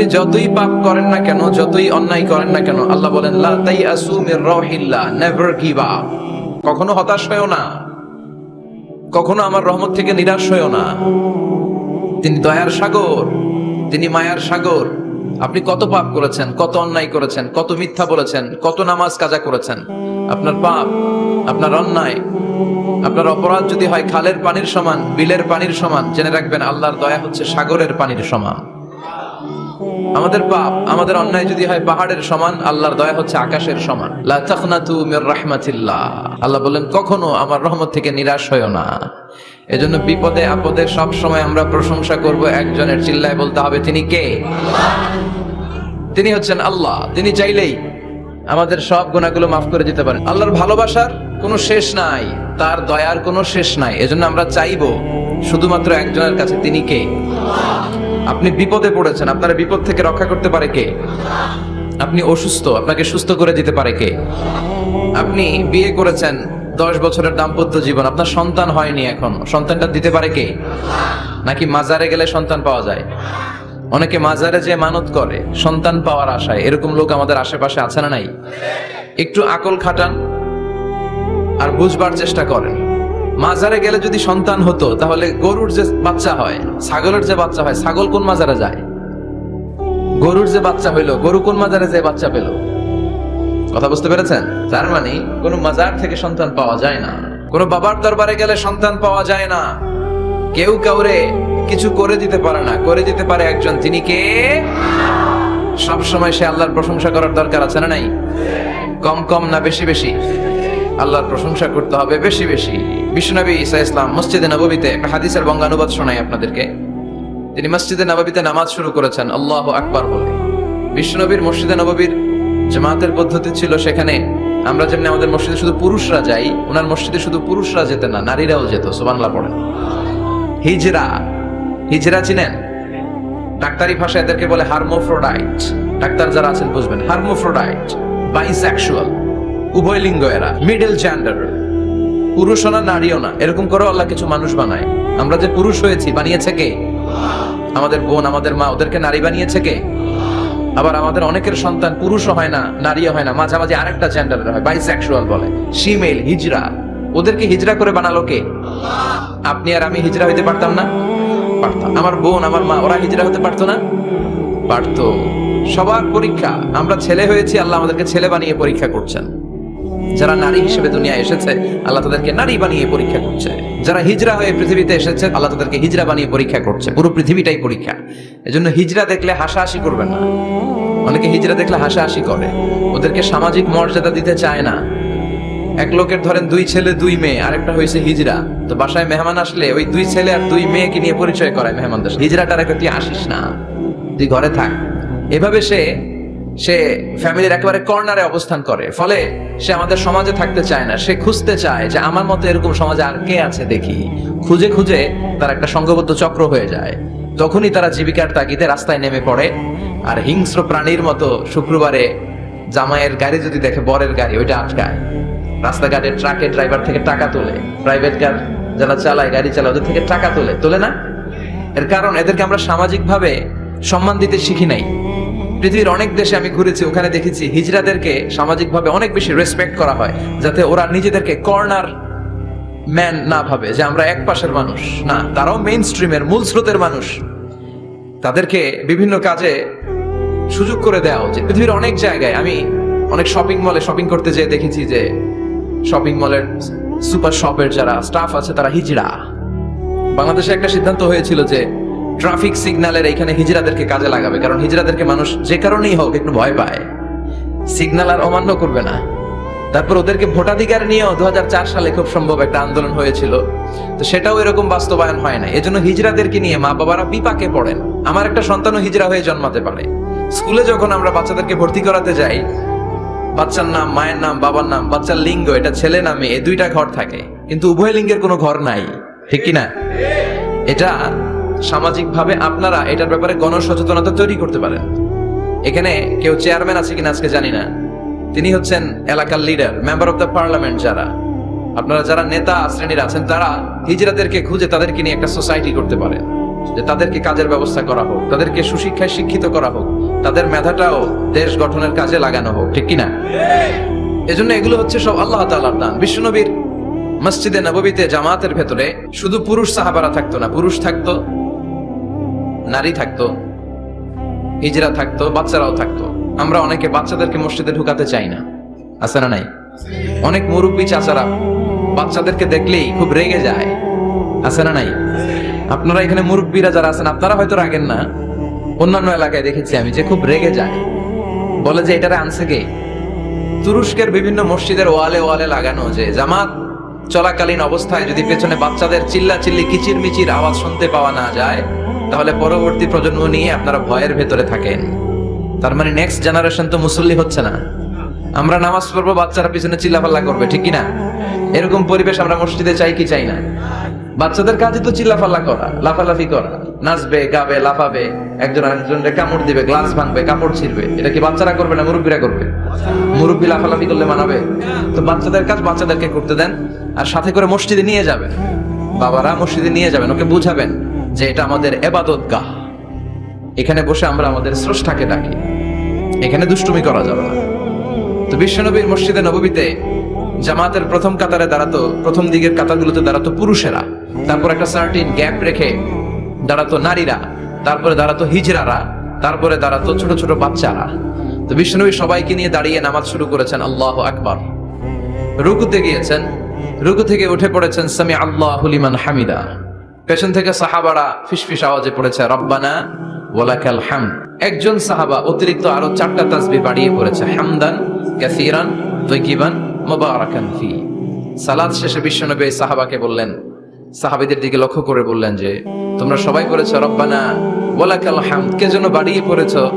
আপনি যতই পাপ করেন না কেন, যতই অন্যায় করেন না কেন, আল্লাহ বলেন, লা মির নেভার গিভ আপ কখনো হতাশ হয়েও না। কখনো আমার রহমত থেকে নিরাশ হয়েও না। তিনি দয়ার সাগর, তিনি মায়ার সাগর। আপনি কত পাপ করেছেন, কত অন্যায় করেছেন, কত মিথ্যা বলেছেন, কত নামাজ কাজা করেছেন। আপনার পাপ, আপনার অন্যায়, আপনার অপরাধ যদি হয়, খালের পানির সমান, বিলের পানির সমান, জেনে রাখবেন, আল্লাহর দয়া হচ্ছে সাগরের পানির সমান। আমাদের পাপ, আমাদের অন্যায় যদি হয় পাহাড়ের সমান, আল্লাহর দয়া হচ্ছে আকাশের সমান। লা মির রাহমাতিল্লাহ। আল্লাহ বলেন কখনো আমার রহমত থেকে নিরাশ হয়েও না। এজন্য বিপদে আপদে সব সময় আমরা প্রশংসা করব একজনের চিল্লায় বলতে হবে, তিনি কে? তিনি হচ্ছেন আল্লাহ। তিনি চাইলেই আমাদের সব গুণাগুলো মাফ করে দিতে পারেন। আল্লাহর ভালোবাসার কোনো শেষ নাই, তার দয়ার কোনো শেষ নাই। এজন্য আমরা চাইব শুধুমাত্র একজনের কাছে, তিনি কে? আপনি বিপদে পড়েছেন, আপনার বিপদ থেকে রক্ষা করতে পারে কে? আপনি অসুস্থ, আপনাকে সুস্থ করে দিতে পারে কে? আপনি বিয়ে করেছেন, দশ বছরের দাম্পত্য জীবন, আপনার সন্তান হয়নি এখন, সন্তানটা দিতে পারে কে? নাকি মাজারে গেলে সন্তান পাওয়া যায়? অনেকে মাজারে যে মানত করে, সন্তান পাওয়ার আশায়, এরকম লোক আমাদের আশেপাশে আছে না নাই? একটু আকল খাটান আর বুঝবার চেষ্টা করেন। মাজারে গেলে যদি সন্তান হতো, তাহলে গরুর যে বাচ্চা হয়, ছাগলের যে বাচ্চা হয়, ছাগল কোন মাজারে যায়? গরুর যে বাচ্চা হইল, গরু কোন মাজারে যে বাচ্চা পেল? কথা বুঝতে পেরেছেন? তার মানে কোন মাজার থেকে সন্তান পাওয়া যায় না। কোন বাবার দরবারে গেলে সন্তান পাওয়া যায় না। কেউ কাউরে কিছু করে দিতে পারে না। করে দিতে পারে একজন তিনি কে? সব সময় সে আল্লাহর প্রশংসা করার দরকার আছে না নাই? কম কম না বেশি বেশি? আল্লাহর প্রশংসা করতে হবে বেশি বেশি। বিশ্বনবী ঈসা ইসলাম মসজিদে নববীতে হাদিসের বঙ্গানুবাদ শোনাই আপনাদেরকে। তিনি মসজিদে নববীতে নামাজ শুরু করেছেন, আল্লাহ আকবার বলে। বিশ্বনবীর মসজিদে নববীর জামাতের পদ্ধতি ছিল সেখানে আমরা যেমনি আমাদের মসজিদে শুধু পুরুষরা যাই ওনার মসজিদে শুধু পুরুষরা যেত না, নারীরাও যেত সুবানলা পড়েন। হিজরা হিজরা চিনেন? ডাক্তারি ভাষায় এদেরকে বলে হার্মোফ্রোডাইট। ডাক্তার যারা আছেন বুঝবেন, হার্মোফ্রোডাইট, বাইসেক্সুয়াল। উভয় লিঙ্গ এরা মিডল জেন্ডার পুরুষও না নারীও না এরকম করেও আল্লাহ কিছু মানুষ বানায়। আমরা যে পুরুষ হয়েছি, বানিয়েছে কে? আমাদের বোন, আমাদের মা, ওদেরকে নারী বানিয়েছে কে? আবার আমাদের অনেকের সন্তান পুরুষও হয় না, নারীও হয় না, মাঝামাঝি আরেকটা জেন্ডারের হয় বাইসেক্সুয়াল বলে। শিমেল হিজরা ওদেরকে হিজরা করে বানালো কে? আপনি আর আমি হিজরা হইতে পারতাম না? পারতাম। আমার বোন, আমার মা, ওরা হিজরা হতে পারতো না? পারতো। সবার পরীক্ষা। আমরা ছেলে হয়েছি, আল্লাহ আমাদেরকে ছেলে বানিয়ে পরীক্ষা করছেন। যারা নারী হিসেবে দুনিয়া এসেছে, আল্লাহ তাদেরকে নারী বানিয়ে পরীক্ষা করছে। যারা হিজরা হয়ে পৃথিবীতে এসেছে, আল্লাহ তাদেরকে হিজরা বানিয়ে পরীক্ষা করছে। পুরো পৃথিবীটাই পরীক্ষা। এজন্য হিজরা দেখলে হাসাহাসি করবেন না। অনেকে হিজরা দেখলে হাসাহাসি করে। ওদেরকে সামাজিক মর্যাদা দিতে চায় না। এক লোকের ধরেন দুই ছেলে, দুই মেয়ে, আরেকটা হয়েছে হিজরা। তো বাসায় মেহমান আসলে ওই দুই ছেলে আর দুই মেয়েকে নিয়ে পরিচয় করায় মেহমানদের হিজরাটার একটা আসিস না। তুই ঘরে থাক। এভাবে সে সে ফ্যামিলির একেবারে কর্নারে অবস্থান করে। ফলে সে আমাদের সমাজে থাকতে চায় না। সে খুঁজতে চায় যে আমার মতো এরকম সমাজে আর কে আছে দেখি। খুঁজে খুঁজে তার একটা সংঘবদ্ধ চক্র হয়ে যায়। তখনই তারা জীবিকার তাগিদে রাস্তায় নেমে পড়ে। আর হিংস্র প্রাণীর মতো শুক্রবারে জামাইয়ের গাড়ি যদি দেখে, বরের গাড়ি, ওইটা আটকায়। রাস্তাঘাটে ট্রাকের ড্রাইভার থেকে টাকা তোলে। প্রাইভেট কার যারা চালায়, গাড়ি চালায়, ওদের থেকে টাকা তোলে। তোলে না? এর কারণ এদেরকে আমরা সামাজিকভাবে সম্মান দিতে শিখি নাই। পৃথিবীর অনেক দেশে আমি ঘুরেছি, ওখানে দেখেছি হিজড়াদেরকে সামাজিকভাবে অনেক বেশি রেসপেক্ট করা হয়, যাতে ওরা নিজেদেরকে কর্নার ম্যান না ভাবে, যে আমরা এক পাশের মানুষ। না, তারাও মেইন স্ট্রিমের মূল স্রোতের মানুষ। তাদেরকে বিভিন্ন কাজে সুযোগ করে দেওয়া উচিত। পৃথিবীর অনেক জায়গায় আমি অনেক শপিং মলে শপিং করতে যেয়ে দেখেছি যে শপিং মলের সুপার শপের যারা স্টাফ আছে, তারা হিজড়া। বাংলাদেশে একটা সিদ্ধান্ত হয়েছিল যে ট্রাফিক সিগন্যালের এখানে হিজড়াদেরকে কাজে লাগাবে, কারণ হিজড়াদেরকে মানুষ যে কারণেই হোক একটু ভয় পায়। সিগন্যাল আর অমান্য করবে না। তারপর ওদেরকে ভোটাধিকার নিয়েও দুহাজার চার সালে খুব সম্ভব একটা আন্দোলন হয়েছিল। তো সেটাও এরকম বাস্তবায়ন হয় না এজন্য হিজড়াদেরকে নিয়ে মা বাবারা বিপাকে পড়েন। আমার একটা সন্তানও হিজড়া হয়ে জন্মাতে পারে। স্কুলে যখন আমরা বাচ্চাদেরকে ভর্তি করাতে যাই, বাচ্চার নাম, মায়ের নাম, বাবার নাম, বাচ্চার লিঙ্গ, এটা ছেলে নামে এই দুইটা ঘর থাকে। কিন্তু উভয় লিঙ্গের কোনো ঘর নাই। ঠিক কি না এটা সামাজিকভাবে আপনারা এটার ব্যাপারে গণসচেতনতা তৈরি করতে পারেন। এখানে কেউ চেয়ারম্যান আছে কিনা আজকে জানি না। তিনি হচ্ছেন এলাকার leader member of the parliament যারা। আপনারা যারা নেতা শ্রেণির আছেন, তারা হিজরাদেরকে খুঁজে তাদেরকে নিয়ে একটা সোসাইটি করতে পারেন যে তাদেরকে কাজের ব্যবস্থা করা হোক, তাদেরকে সুশিক্ষায় শিক্ষিত করা হোক, তাদের মেধাটাও দেশ গঠনের কাজে লাগানো হোক, ঠিক কিনা? এজন্য এগুলো হচ্ছে সব আল্লাহ তাআলার দান। বিশ্বনবীর মসজিদে নববীতে জামাতের ভেতরে শুধু পুরুষ সাহাবারা থাকতো না, পুরুষ থাকতো নারী থাকতো, হিজরা থাকতো, বাচ্চারাও থাকতো। আমরা অনেকে বাচ্চাদেরকে মসজিদে ঢুকাতে চাই না। আছে না নাই? অনেক মুরব্বী চাচারা বাচ্চাদেরকে দেখলেই খুব রেগে যায়। আছে না নাই? আপনারা এখানে মুরব্বীরা যারা আছেন, আপনারা হয়তো রাগেন না। অন্যান্য এলাকায় দেখেছি আমি যে খুব রেগে যায়। বলে যে, এটারে আনছে কে? তুরস্কের বিভিন্ন মসজিদের ওয়ালে ওয়ালে লাগানো যে জামাত চলাকালীন অবস্থায় যদি পেছনে বাচ্চাদের চিল্লা চিল্লি কিচির মিচির আওয়াজ শুনতে পাওয়া না যায়, তাহলে পরবর্তী প্রজন্ম নিয়ে আপনারা ভয়ের ভেতরে থাকেন। তার মানে নেক্সট জেনারেশন তো মুসল্লি হচ্ছে না। আমরা নামাজ পড়ব, বাচ্চারা পিছনে চিল্লাফাল্লা করবে, ঠিক না এরকম পরিবেশ আমরা মসজিদে চাই কি চাই না? বাচ্চাদের কাজে তো চিল্লাফাল্লা করা, লাফালাফি করা। নাচবে, গাবে, লাফাবে, একজন আরেকজনকে কামড় দিবে, গ্লাস ভাঙবে কাপড় ছিঁড়বে। এটা কি বাচ্চারা করবে না মুরব্বীরা করবে? মুরব্বী লাফালাফি করলে মানাবে? তো বাচ্চাদের কাজ বাচ্চাদেরকে করতে দেন আর সাথে করে মসজিদে নিয়ে যাবেন। বাবারা মসজিদে নিয়ে যাবেন, ওকে বুঝাবেন যে এটা আমাদের এবাদত গাহ। এখানে বসে আমরা আমাদের স্রষ্টাকে ডাকি। এখানে দুষ্টুমি করা যাবে না। তো বিশ্বনবীর মসজিদে নববীতে জামাতের প্রথম কাতারে দাঁড়াতো, প্রথম দিকের কাতারগুলোতে দাঁড়াতো পুরুষেরা। তারপর একটা সার্টিন গ্যাপ রেখে দাঁড়াতো নারীরা, তারপরে দাঁড়াতো হিজরারা তারপরে দাঁড়াতো ছোট ছোট বাচ্চারা। তো বিশ্বনবী সবাইকে নিয়ে দাঁড়িয়ে নামাজ শুরু করেছেন, আল্লাহ আকবার। রুকুতে গিয়েছেন, রুকু থেকে উঠে পড়েছেন, সামি আল্লাহ লিমান হামিদা। পেছন থেকে সাহাবারা ফিসফিস আওয়াজে পড়েছে, রব্বানা ওয়ালাকাল হাম একজন সাহাবা অতিরিক্ত আরও চারটা তাসবি বাড়িয়ে পড়েছে, হামদান ক্যাসিরান তৈকিবান মুবারাকান ফি। সালাত শেষে বিশ্বনবী সাহাবাকে বললেন সাহাবীদের দিকে লক্ষ্য করে বললেন যে, তোমরা সবাই পড়েছো রব্বানা, ওয়ালাকাল হামদ। কে জন্য বাড়িয়ে পড়েছো,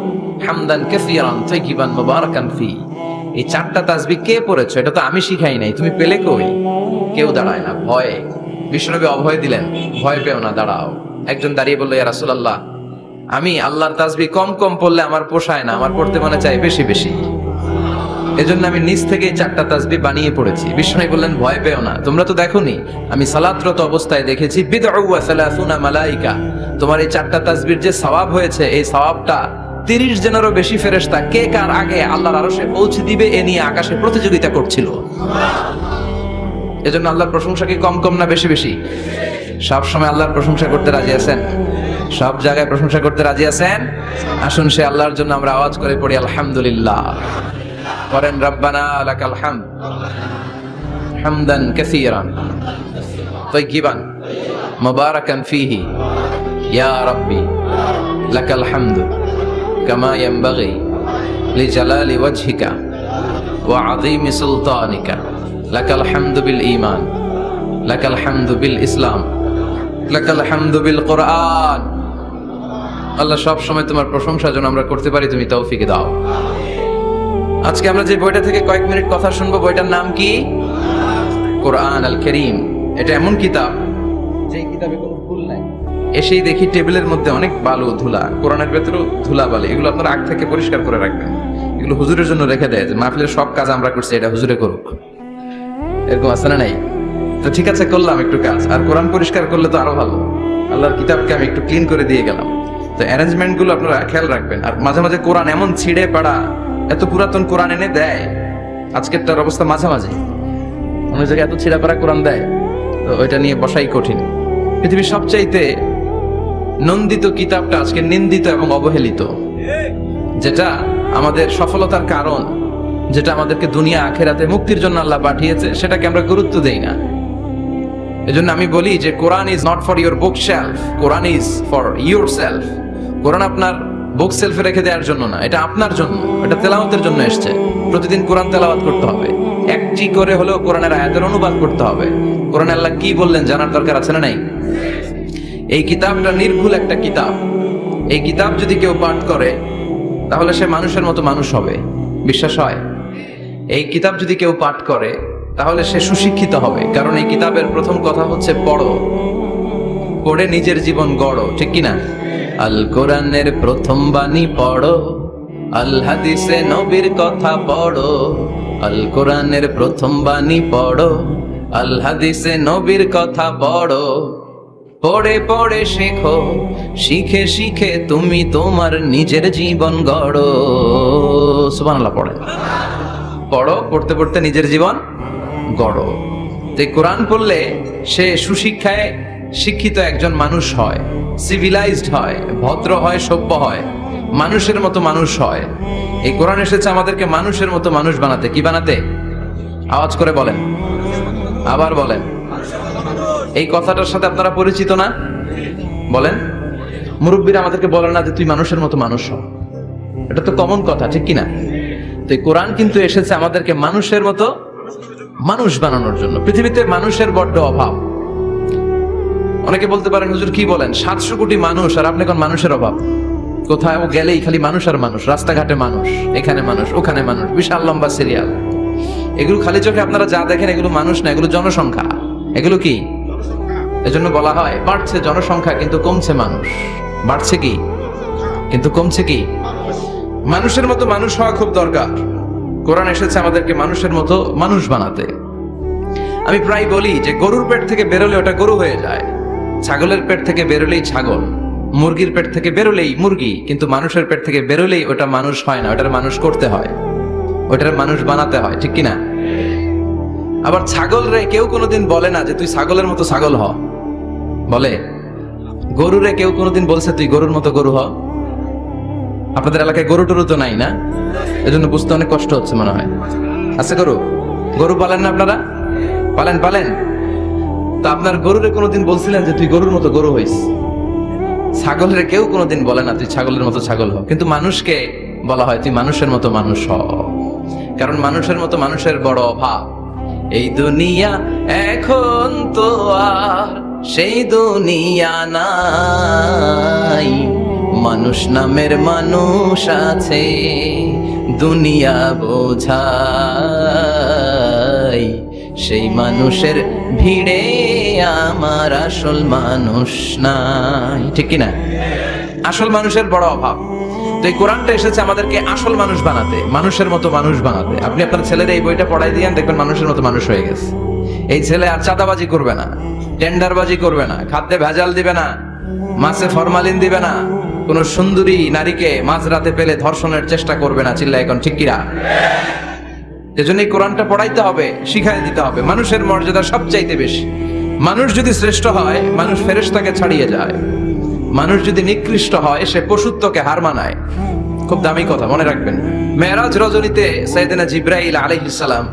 হামদান ফি। এই চারটা তাসবি কে পড়েছো? এটা তো আমি শিখাই নাই। তুমি পেলে কই? কেউ দাঁড়ায় না। ভয়ে। বিশ্বনবী অভয় দিলেন, ভয় পেও না, দাঁড়াও। একজন দাঁড়িয়ে বলল, ইয়া রাসূলুল্লাহ, আমি আল্লাহর তাসবি কম কম পড়লে আমার পোষায় না, আমার পড়তে মনে চাই বেশি বেশি। এজন্য আমি নিজ থেকে চারটা তাসবি বানিয়ে পড়েছি। বিষ্ণু বললেন, ভয় পেও না। তোমরা তো দেখোনি, আমি সালাতরত অবস্থায় দেখেছি মালাইকা। তোমার এই চারটা তাসবির যে সওয়াব হয়েছে, এই সওয়াবটা তিরিশ জনেরও বেশি ফেরেশতা। কে কার আগে আল্লাহর আরশে পৌঁছে দিবে, এ নিয়ে আকাশে প্রতিযোগিতা করছিল? এজন্য আল্লাহর প্রশংসা কি কম কম না বেশি বেশি? সব সময় আল্লাহর প্রশংসা করতে রাজি আছেন? সব জায়গায় প্রশংসা করতে রাজি আছেন? আসুন সে আল্লাহর জন্য আমরা আওয়াজ করে পড়ি, আলহামদুলিল্লাহ। পড়েন রব্বানা লাকাল হাম হামদান কাসীরান তাইয়িবান মুবারাকান ফিহি ইয়া রাব্বি লাকাল হামদু কামা ইয়ানবাগি লিজালালি ওয়াজহিকা ওয়া আযীমি সুলতানিকা লাকাল হামদু বিল ঈমান লাকাল হামদু বিল ইসলাম লাকাল হামদু বিল কোরআন আল্লাহ সব সময় তোমার প্রশংসা যেন আমরা করতে পারি, তুমি তৌফিক দাও। আজকে আমরা যে বইটা থেকে কয়েক মিনিট কথা শুনব, বইটার নাম কি? কোরআন আল করিম এটা এমন কিতাব যে কিতাবে কোনো ভুল নাই। এসেই দেখি টেবিলের মধ্যে অনেক বালু, ধুলা। কোরআনের ভেতরেও ধুলা বালি। এগুলো আপনারা আগ থেকে পরিষ্কার করে রাখবেন। এগুলো হুজুরের জন্য রেখে দেয় যে মাহফিলের সব কাজ আমরা করছি, এটা হুজুরে করুক। এরকম আছে না নাই? তো ঠিক আছে, করলাম একটু কাজ। আর কোরআন পরিষ্কার করলে তো আরও ভালো। আল্লাহর কিতাবকে আমি একটু ক্লিন করে দিয়ে গেলাম। তো অ্যারেঞ্জমেন্টগুলো আপনারা খেয়াল রাখবেন। আর মাঝে মাঝে কোরআন এমন ছিঁড়ে পাড়া এত পুরাতন কোরআন এনে দেয়, আজকেরটার অবস্থা মাঝামাঝি। অনেক জায়গায় এত ছিঁড়া পাড়া কোরআন দেয়, তো ওইটা নিয়ে বসাই কঠিন। পৃথিবীর সবচাইতে নন্দিত কিতাবটা আজকে নিন্দিত এবং অবহেলিত, যেটা আমাদের সফলতার কারণ, যেটা আমাদেরকে দুনিয়া আখেরাতে মুক্তির জন্য আল্লাহ পাঠিয়েছে, সেটাকে আমরা গুরুত্ব দেই না। এজন্য আমি বলি যে Quran is not for your book shelf Quran is for your self Quran আপনার বুক সেলফে রেখে দেওয়ার জন্য না, এটা আপনার জন্য, এটা তেলাওয়াতের জন্য এসছে। প্রতিদিন কোরআন তেলাওয়াত করতে হবে। একটি করে হলেও কোরআনের আয়াতের অনুবাদ করতে হবে। কোরআন আল্লাহ কি বললেন জানার দরকার আছে না নাই? এই কিতাবটা নির্ভুল একটা কিতাব। এই কিতাব যদি কেউ পাঠ করে, তাহলে সে মানুষের মতো মানুষ হবে। বিশ্বাস হয়? এই কিতাব যদি কেউ পাঠ করে, তাহলে সে সুশিক্ষিত হবে। কারণ এই কিতাবের প্রথম কথা হচ্ছে পড়ো। পড়ে নিজের জীবন গড়ো, ঠিক কিনা? আল কোরআনের প্রথম বাণী পড়ো আল হাদিসে নবীর কথা পড়ো আল কোরআনের প্রথম বাণী পড়ো আল হাদিসে নবীর কথা পড়ো। পড়ে পড়ে শেখো, শিখে শিখে তুমি তোমার নিজের জীবন গড়ো। সুবহানাল্লাহ, পড়ে। পড়ো, পড়তে পড়তে নিজের জীবন গড়ো। তো কোরআন পড়লে সে সুশিক্ষায় শিক্ষিত একজন মানুষ হয় সিভিলাইজড হয়, ভদ্র হয়, সভ্য হয়, মানুষের মতো মানুষ হয়। এই কোরআন এসেছে আমাদেরকে মানুষের মতো মানুষ বানাতে। কি বানাতে? আওয়াজ করে বলেন। আবার বলেন। এই কথাটার সাথে আপনারা পরিচিত না? বলেন। মুরব্বীরা আমাদেরকে বলেন না যে তুই মানুষের মতো মানুষ হ। এটা তো কমন কথা, ঠিক কিনা? তো কোরআন কিন্তু এসেছে আমাদেরকে মানুষের মতো মানুষ বানানোর জন্য। পৃথিবীতে মানুষের বড্ড অভাব। অনেকে বলতে পারেন, হুজুর, কি বলেন? সাতশো কোটি মানুষ, আর আপনি কোন মানুষের অভাব? কোথাও গেলেই খালি মানুষ আর মানুষ, রাস্তাঘাটে মানুষ, এখানে মানুষ, ওখানে মানুষ, বিশাল লম্বা সিরিয়াল এগুলো খালি চোখে আপনারা যা দেখেন, এগুলো মানুষ না, এগুলো জনসংখ্যা। এগুলো কি? এজন্য বলা হয়, বাড়ছে জনসংখ্যা, কিন্তু কমছে মানুষ। বাড়ছে কি? কিন্তু কমছে কি? মানুষের মতো মানুষ হওয়া খুব দরকার। কোরআন এসেছে আমাদেরকে মানুষের মতো মানুষ বানাতে। আমি প্রায় বলি যে গরুর পেট থেকে বেরোলে ওটা গরু হয়ে যায়। ছাগলের পেট থেকে বেরোলেই ছাগল, মুরগির পেট থেকে বেরোলেই মুরগি, কিন্তু মানুষের পেট থেকে বেরোলেই ওটা মানুষ হয় না, ওটার মানুষ করতে হয়, ওটার মানুষ বানাতে হয়, ঠিক কিনা? আবার ছাগল রে কেউ কোনোদিন বলে না যে তুই ছাগলের মতো ছাগল হ। বলে, গরুরে কেউ কোনোদিন বলছে তুই গরুর মতো গরু হ। আপনাদের এলাকায় গরু টরু তো নাই না? এজন্য বুঝতে অনেক কষ্ট হচ্ছে মনে হয়। আছে গরু? গরু পালেন না আপনারা? পালেন পালেন। তো আপনার গরুরে কোনোদিন বলছিলেন যে তুই গরুর মতো গরু হইস? ছাগলের কেউ কোনোদিন বলে না, তুই ছাগলের মতো ছাগল হ। কিন্তু মানুষকে বলা হয়, তুই মানুষের মতো মানুষ হ। কারণ মানুষের মতো মানুষের বড় অভাব। এই দুনিয়া এখন তো আর সেই দুনিয়া নাই। মানুষ নামের মানুষ আছে, দুনিয়া বোঝাই। সেই মানুষের ভিড়ে আমার আসল মানুষ নাই। ঠিক কিনা? আসল মানুষের বড় অভাব। তো এই কোরআনটা এসেছে আমাদেরকে আসল মানুষ বানাতে, মানুষের মতো মানুষ বানাতে। আপনি আপনার ছেলের এই বইটা পড়াই দিয়েন দেখবেন মানুষের মতো মানুষ হয়ে গেছে। এই ছেলে আর চাঁদাবাজি করবে না, টেন্ডারবাজি করবে না, খাদ্যে ভেজাল দিবে না, মাছে ফরমালিন দিবে না, কোন সুন্দরী নারীকে মাঝরাতে পেলে ধর্ষণের চেষ্টা করবে না চিল্লা এখন ঠিক কিরা এজন্য এই কোরআনটা পড়াইতে হবে, শিখাই দিতে হবে। মানুষের মর্যাদা সবচাইতে বেশি। মানুষ যদি শ্রেষ্ঠ হয়, মানুষ ফেরেশতাকে ছাড়িয়ে যায়। মানুষ যদি নিকৃষ্ট হয়, সে পশুত্বকে হার মানায়। খুব দামি কথা, মনে রাখবেন। মেরাজ রজনীতে সাইদিনা জিব্রাইল আলাইহিস সালাম,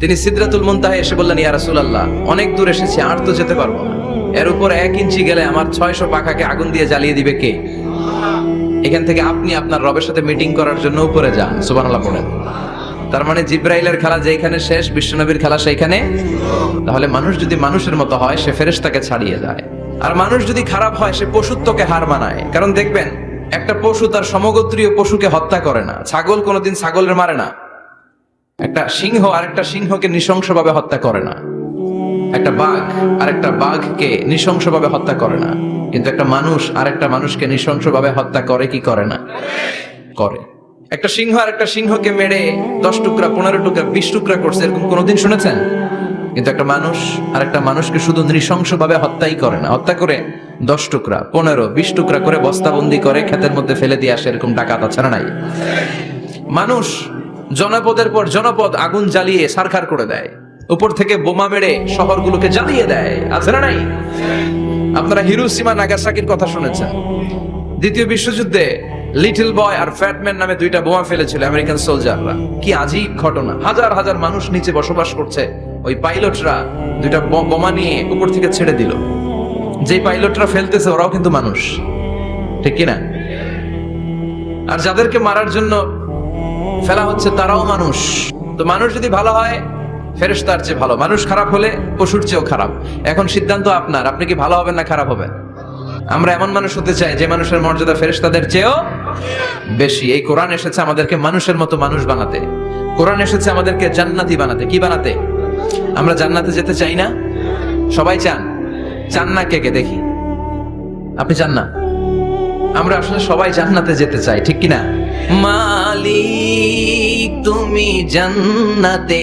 তিনি সিদরাতুল মুনতাহে এসে বললেন, ইয়া রাসূলুল্লাহ, অনেক দূর এসেছি, আর তো যেতে পারব না। এর উপর এক ইঞ্চি গেলে আমার ছয়শো পাখাকে আগুন দিয়ে জ্বালিয়ে দিবে কে? এখান থেকে আপনি আপনার রবের সাথে মিটিং করার জন্য উপরে যান, সুবহানাল্লাহ পড়েন। তার মানে জিব্রাইলের খেলা যেখানে শেষ, বিশ্বনবীর খেলা সেইখানে? তাহলে মানুষ যদি মানুষের মতো হয়, সে ফেরেশতাকে ছাড়িয়ে যায়। আর মানুষ যদি খারাপ হয়, সে পশুত্বকে হার মানায়। কারণ দেখবেন, একটা পশু তার সমগোত্রীয় পশুকে হত্যা করে না। ছাগল কোনোদিন ছাগলের মারে না। একটা সিংহ আরেকটা সিংহকে নৃশংসভাবে হত্যা করে না। একটা বাঘ আর একটা বাঘকে নৃশংসভাবে হত্যা করে না। কিন্তু একটা মানুষ আর একটা মানুষকে নৃশংসভাবে হত্যা করে কি করে না? করে। একটা সিংহ আর একটা সিংহকে মেরে দশ টুকরা, পনেরো টুকরা, বিশ টুকরা করছে, এরকম কোনোদিন শুনেছেন? কিন্তু একটা মানুষ আর একটা মানুষকে শুধু নৃশংসভাবে হত্যাই করে না। হত্যা করে দশ টুকরা, পনেরো, বিশ টুকরা করে বস্তাবন্দি করে ক্ষেতের মধ্যে ফেলে দিয়ে আসে, এরকম ডাকাত না নাই? মানুষ জনপদের পর জনপদ আগুন জ্বালিয়ে সারখার করে দেয়। উপর থেকে বোমা মেরে শহরগুলোকে জ্বালিয়ে দেয়। আছে না নাই? আপনারা হিরোসীমা, নাগাসাকির কথা শুনেছেন। দ্বিতীয় বিশ্বযুদ্ধে লিটল বয় আর ফ্যাটম্যান নামে দুইটা বোমা ফেলেছিল আমেরিকান সোলজাররা কি আজীব ঘটনা। হাজার হাজার মানুষ নিচে বসবাস করছে। ওই পাইলটরা দুইটা বোমা নিয়ে উপর থেকে ছেড়ে দিল। যে পাইলটরা ফেলতেছে ওরাও কিন্তু মানুষ। ঠিক কিনা? আর যাদেরকে মারার জন্য ফেলা হচ্ছে তারাও মানুষ। তো মানুষ যদি ভালো হয়, ফেরেশতার চেয়ে ভালো। মানুষ খারাপ হলে পশুর চেয়েও খারাপ। এখন সিদ্ধান্ত আপনার। আপনি কি ভালো হবেন না খারাপ হবেন? আমরা এমন মানুষ হতে চাই যে মানুষের মর্যাদা ফেরেশতাদের চেয়েও বেশি। এই কোরআন এসেছে আমাদেরকে মানুষের মতো মানুষ বানাতে। কোরআন এসেছে আমাদেরকে জান্নাতি বানাতে। কি বানাতে? আমরা জান্নাতে যেতে চাই না? সবাই চান? চান না কে কে? দেখি। আপনি চান না? আমরা আসলে সবাই জান্নাতে যেতে চাই, ঠিক কিনা? মালিক, তুমি জান্নাতে।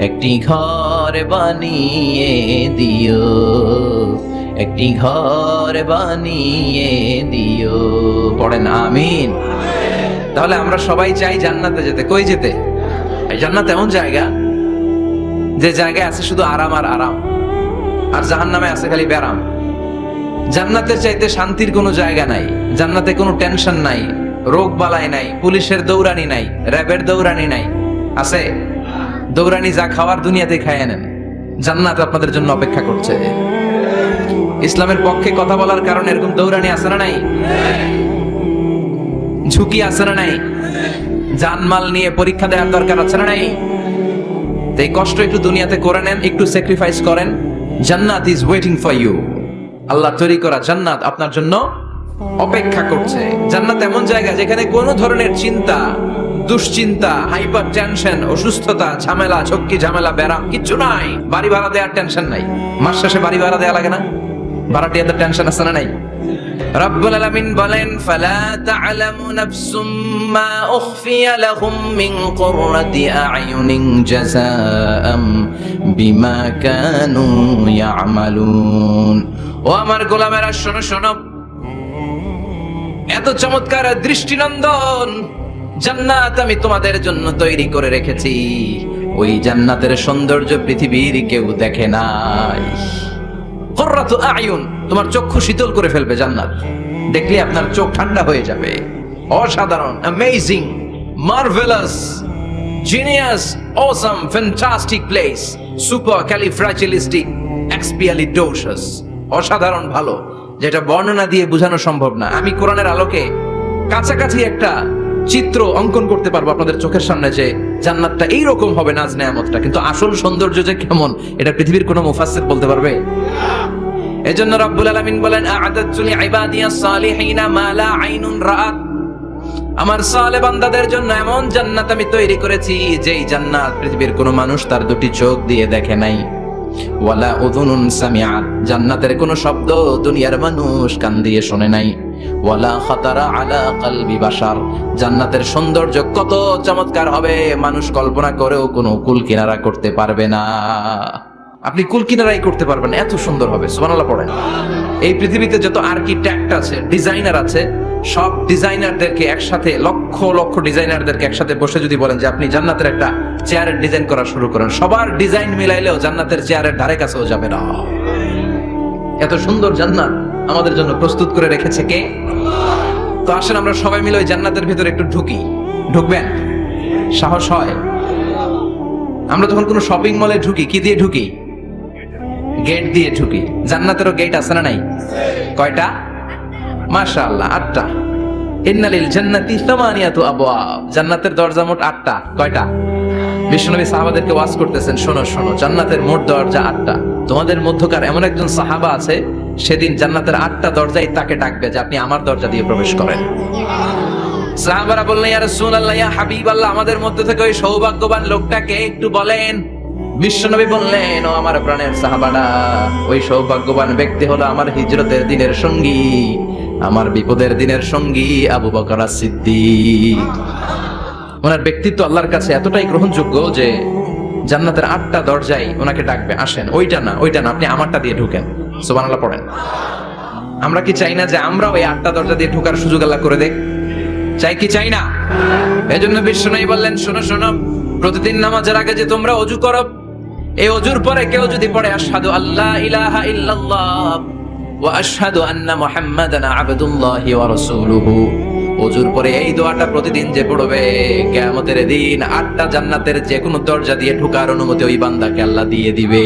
একটি ঘর বানিয়ে দিও। একটি ঘর বানিয়ে দিও। পড়েন, আমিন। তাহলে আমরা সবাই চাই জান্নাতে যেতে। কই যেতে? জান্নাত এমন জায়গা, যে জায়গায় আছে শুধু আরাম আর আরাম। আর জাহান্নামে আছে খালি ব্যারাম। জান্নাতের চাইতে শান্তির কোনো জায়গা নাই। জান্নাতে কোনো টেনশন নাই। রোগ বালাই নাই। পুলিশের দৌড়ানি নাই। র্যাবের দৌড়ানি নাই। আছে? দৌড়ানি যা খাওয়ার দুনিয়াতে খায় নেন। জান্নাত আপনাদের জন্য অপেক্ষা করছে। ইসলামের পক্ষে কথা বলার কারণে এরকম দৌড়ানি আছে না নাই? ঝুঁকি আছে না নাই? জানমাল নিয়ে পরীক্ষা দেওয়ার দরকার আছে না নাই? তো এই কষ্ট একটু দুনিয়াতে করে নেন, একটু স্যাক্রিফাইস করেন। জান্নাত is waiting for you Allah তৈরি করা জান্নাত আপনার জন্য অপেক্ষা করছে। জান্নাত এমন জায়গা যেখানে কোনো ধরনের চিন্তা দুশ্চিন্তা হাইপার টেনশন অসুস্থতা, ঝামেলা, ঝক্কি, ঝামেলা, ব্যারাম, কিচ্ছু নাই। বাড়ি ভাড়া দেওয়ার টেনশন নাই। মাস শেষে বাড়ি ভাড়া দেওয়া লাগে না? ভাড়াটিয়াদের টেনশন আছে না নাই? রব্বুল আলামিন বলেন, ফালা তা'লামু নাফসুম মা উখফিয়া লাহুম মিন কুররাতি আ'য়ুনিন জাযাআম বিমা কানু ইয়ামালুন। ও আমার গোলামেরা, শোনো শোনো। এত চমৎকার দৃষ্টিনন্দন। জান্নাত আমি তোমাদের জন্য তৈরি করে রেখেছি। ওই জান্নাতের সৌন্দর্য পৃথিবীর কেউ দেখে নাই। কর্রাতু আয়ুন, তোমার চক্ষু শীতল করে ফেলবে জান্নাত। দেখলে আপনার চোখ ঠান্ডা হয়ে যাবে। অসাধারণ amazing marvellous genius awesome fantastic place supercalifragilisticexpialidocious অসাধারণ ভালো, যেটা বর্ণনা দিয়ে বোঝানো সম্ভব না। আমি কোরআনের আলোকে কাছাকাছি একটা চিত্র অঙ্কন করতে পারব আপনাদের চোখের সামনে যে জান্নাতটা এইরকম হবে নাজ নেয়ামতটা। কিন্তু আসল সৌন্দর্য যে কেমন, এটা পৃথিবীর কোনো মুফাসসির বলতে পারবে? এজন্য রব্বুল আলামিন বলেন আ'আদাতু লিইবাদিয়াস সালিহিনা মা লা আইনুন রাআত আমার সালে বান্দাদের জন্য এমন জান্নাত আমি তৈরি করেছি, যেই জান্নাত পৃথিবীর কোনো মানুষ তার দুটি চোখ দিয়ে দেখে নাই। ওয়ালা উযুনুন সামিআত, জান্নাতের কোনো শব্দ দুনিয়ার মানুষ কান দিয়ে শোনে নাই। ওয়ালা খাতারা আলা কলবি বাশার। জান্নাতের সৌন্দর্য কত চমৎকার হবে, মানুষ কল্পনা করেও কোনো কুল কিনারা করতে পারবে না। আপনি কুল কিনারাই করতে পারবেন, এত সুন্দর হবে, সুবহানাল্লাহ পড়েন। এই পৃথিবীতে যত আর্কিটেক্ট আছে ডিজাইনার আছে, সব ডিজাইনারদেরকে একসাথে, লক্ষ লক্ষ ডিজাইনারদেরকে একসাথে বসে যদি বলেন যে আপনি জান্নাতের একটা চেয়ারের ডিজাইন করা শুরু করেন, সবার ডিজাইন মিলাইলেও জান্নাতের চেয়ারের ধারে কাছেও যাবে না। এত সুন্দর জান্নাত। আমাদের জন্য প্রস্তুত করে রেখেছে কে? তো আসেন আমরা সবাই মিলে ওই জান্নাতের ভিতরে একটু ঢুকি। ঢুকবেন? সাহস হয়? আমরা যখন কোনো শপিং মলে ঢুকি, কি দিয়ে ঢুকি? গেট দিয়ে ঢুকি। জান্নাতেরও গেট আছে না নাই? কয়টা? মাশা আল্লাহ আটটা। ইন্নালিল জান্নাতি সামানিয়াতু আবওয়াব। জান্নাতের দরজা মোট আটটা। কয়টা? বিশ্বনবী সাহাবাদেরকে ওয়াজ করতেছেন, শোনো শোনো। জান্নাতের মোট দরজা আটটা। তোমাদের মধ্যকার এমন একজন সাহাবা আছে সেদিন জান্নাতের আটটা দরজাই তাকে ডাকবে যে আপনি আমার দরজা দিয়ে প্রবেশ করেন। সাহাবারা বললেন, ইয়া রাসূলুল্লাহ, ইয়া হাবিবাল্লাহ, আমাদের মধ্যে থেকে ওই সৌভাগ্যবান লোকটাকে একটু বলেন। বিশ্বনবী বললেন, ও আমার প্রাণের সাহাবারা, ওই সৌভাগ্যবান ব্যক্তি হলো আমার হিজরতের দিনের সঙ্গী, আমার বিপদের দিনের সঙ্গী আবু বকর সিদ্দিক ওনার ব্যক্তিত্ব আল্লাহর কাছে এতটাই গ্রহণযোগ্য যে জান্নাতের আটটা দরজায় ওনাকে ডাকবে, আসেন, ওইটা না ওইটা না, আপনি আমারটা দিয়ে ঢুকেন। সুবহানাল্লাহ, পড়েন। আমরা কি চাই না যে আমরা ওই আটটা দরজা দিয়ে ঢোকার সুযোগ আল্লাহ করে দেখ চাই কি চাই না? এজন্য বিশ্বনাই বললেন, শোনো শোনো, প্রতিদিন নামাজের আগে যে তোমরা অজু করো, এই অজুর পরে কেউ যদি পড়ে, আশহাদু আল্লাহ ইলাহা ইল্লাল্লাহ ওয়া আশহাদু আন্না মুহাম্মাদান আবদুল্লাহি ওয়া রাসূলুহু। অজুর পরে এই দোয়াটা প্রতিদিন যে পড়বে, কিয়ামতের দিন আটটা জান্নাতের যে কোনো দরজা দিয়ে ঢোকার অনুমতি ওই বান্দাকে আল্লাহ দিয়ে দিবে।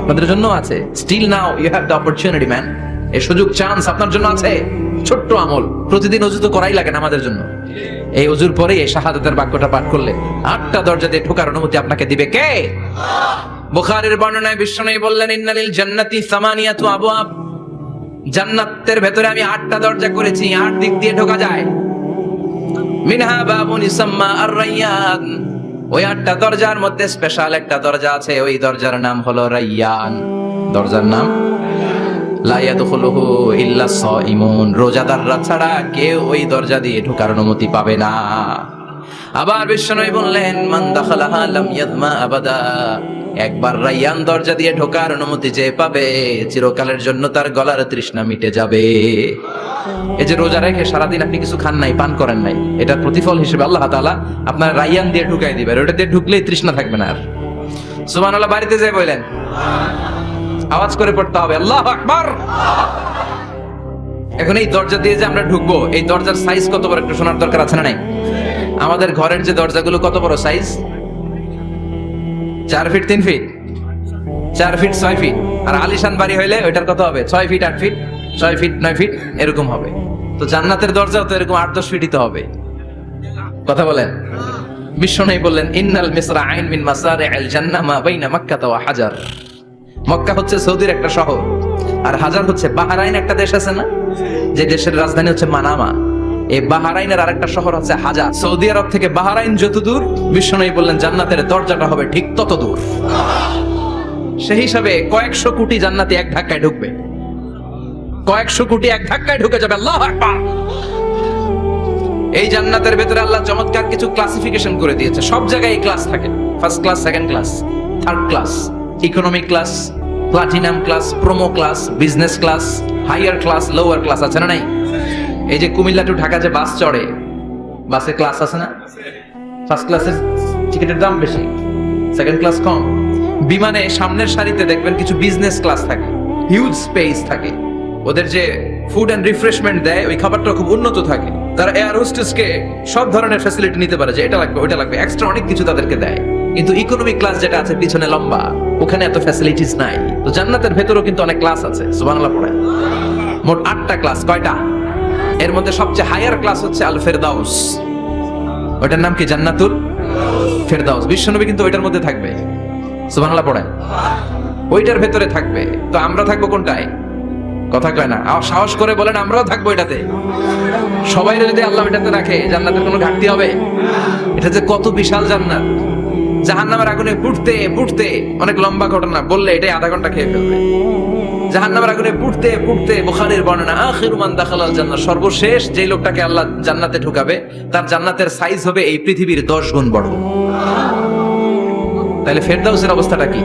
আপনাদের জন্য আছে। Still now you have the opportunity man এই সুযোগ চান্স আপনার জন্য আছে। ছোট্ট আমল। প্রতিদিন অজু তো করাই লাগে না আমাদের জন্য। এই অজুর পরে এই শাহাদাতের বাক্যটা পাঠ করলে আটটা দরজা দিয়ে ঢোকার অনুমতি আপনাকে দিবে কে? বুখারীর বর্ণনায় বিশ্বনবী বললেন, ইন্নালিল জান্নাতি সামানিয়াতু আবওয়াব। জান্নাতের ভেতরে আমি আটটা দরজা করেছি, আট দিক দিয়ে ঢোকা যায়। মিনহা বাবুন ইসাম্মা আর রাইয়ান ওই আটটা দরজার মধ্যে স্পেশাল একটা দরজা আছে, ওই দরজার নাম হলো রাইয়ান। দরজার নাম? ইল্লা সাইমুন রোজাদাররা ছাড়া কেউ ওই দরজা দিয়ে ঢোকার অনুমতি পাবে না। আবার বিশ্বনবী বললেন, মান দাখালাহা লাম ইয়াদমা আবাদা। একবার রাইয়ান দরজা দিয়ে ঢোকার অনুমতি যে পাবে, চিরকালের জন্য তার গলার তৃষ্ণা মিটে যাবে। এই যে রোজা রেখে সারাদিন আপনি কিছু খান নাই, পান করেন নাই, এটার প্রতিফল হিসেবে আল্লাহ তাআলা আপনার রাইয়ান দিয়ে ঢুকাই দিবেন ওটা দিয়ে ঢুকলেই তৃষ্ণা থাকবে না আর। সুবহানাল্লাহ, বাড়িতে যাই বললেন আওয়াজ করে পড়তে হবে, আল্লাহ আকবার। এখন এই দরজা দিয়ে যে আমরা ঢুকবো, এই দরজার সাইজ কত বড় একটু শোনার দরকার আছে না নাই? আমাদের ঘরের যে দরজাগুলো কত বড় সাইজ চার ফিট তিন ফিট চার ফিট ছয় ফিট আর আলিশান বাড়ি হইলে ওইটার কত হবে? ছয় ফিট আট ফিট ছয় ফিট নয় ফিট এরকম হবে। তো জান্নাতের দরজাও তো এরকম আট, দশ ফিটই তো হবে। কথা বলেন? বিশ্ব নেই বললেন, ইন্নাল মিসরা আইন মিন মাসারে আল জান্নাহ মা বাইনা মাক্কা ওয়া হাজার। মক্কা হচ্ছে সৌদির একটা শহর, আর হাজার হচ্ছে বাহারাইন একটা দেশ আছে না? যে দেশের রাজধানী হচ্ছে মানামা। এই বাহারাইনের আরেকটা শহর হচ্ছে হাজার। সৌদি আরব থেকে বাহারাইন যত দূর বিশ্বনবী বললেন, জান্নাতের দরজাটা হবে ঠিক তত দূর। সেই হিসাবে কয়েকশো কোটি জান্নাতি এক ধাক্কায় ঢুকবে। কয়েকশো কোটি এক ধাক্কায় ঢুকে যাবে, আল্লাহ আকবার। এই জান্নাতের ভেতরে আল্লাহ চমৎকার কিছু ক্লাসিফিকেশন করে দিয়েছে। সব জায়গায় এই ক্লাস থাকে। First class second class third class economic class platinum class promo class business class higher class lower class আছে না নাই? এই যে কুমিল্লা টু ঢাকা যে বাস চড়ে বাসে ক্লাস আছে না? ফার্স্ট ক্লাসের টিকিটের দাম বেশি সেকেন্ড ক্লাস কম। বিমানে সামনের সারিতে দেখবেন কিছু বিজনেস ক্লাস থাকে। হিউজ স্পেস থাকে। ওদের যে ফুড এন্ড রিফ্রেশমেন্ট দেয়, ওই খাবারটা খুব উন্নত থাকে। তারা এয়ার হোস্টেসকে সব ধরনের ফ্যাসিলিটি নিতে পারে যে এটা লাগবে ওটা লাগবে। এক্সট্রা অনেক কিছু তাদেরকে দেয়। কিন্তু ইকোনমিক ক্লাস যেটা আছে, পিছনে লম্বা, ওখানে এত ফ্যাসিলিটিস নাই। তো জান্নাতের ভেতরেও কিন্তু অনেক ক্লাস আছে, সুবহানাল্লাহ পড়ে। মোট আটটা ক্লাস কয়টা? এর মধ্যে সবচেয়ে হায়ার ক্লাস হচ্ছে আল ফেরদাউস ওটার নাম কি জান্নাতুল? ফেরদাউস। বিশ্বনবী কিন্তু ওইটার মধ্যে থাকবে। সুবহানাল্লাহ পড়েন ওইটার ভেতরে থাকবে। তো আমরা থাকব কোনটায়? কথা কয় না। সাহস করে বলেন, আমরাও থাকব এটাতে। সবাই যদি আল্লাহ এটাতে রাখে, জান্নাতের কোনো ঘাটতি হবে? এটা যে কত বিশাল জান্নাত। জাহান্নামের আগুনে পুড়তে পুড়তে, অনেক লম্বা ঘটনা, বললে এটাই আধা ঘণ্টা খেয়ে ফেলবে। জাহান্নামের আগুনে পুড়তে পুড়তে, বুখারীর বর্ণনা, আখিরু মান দাখালাল জান্নাত। সর্বশেষ যেই লোকটাকে আল্লাহ জান্নাতে ঢুকাবে, তার জান্নাতের সাইজ হবে এই পৃথিবীর দশ গুণ বড়। তাহলে ফেরদাউসের অবস্থাটা কি?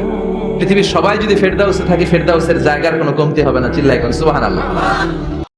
পৃথিবীর সবাই যদি ফেরদাউসে থাকে ফেরদাউসের জায়গার কোনো কমতি হবে না। চিল্লাই কোন সুবহানাল্লাহ।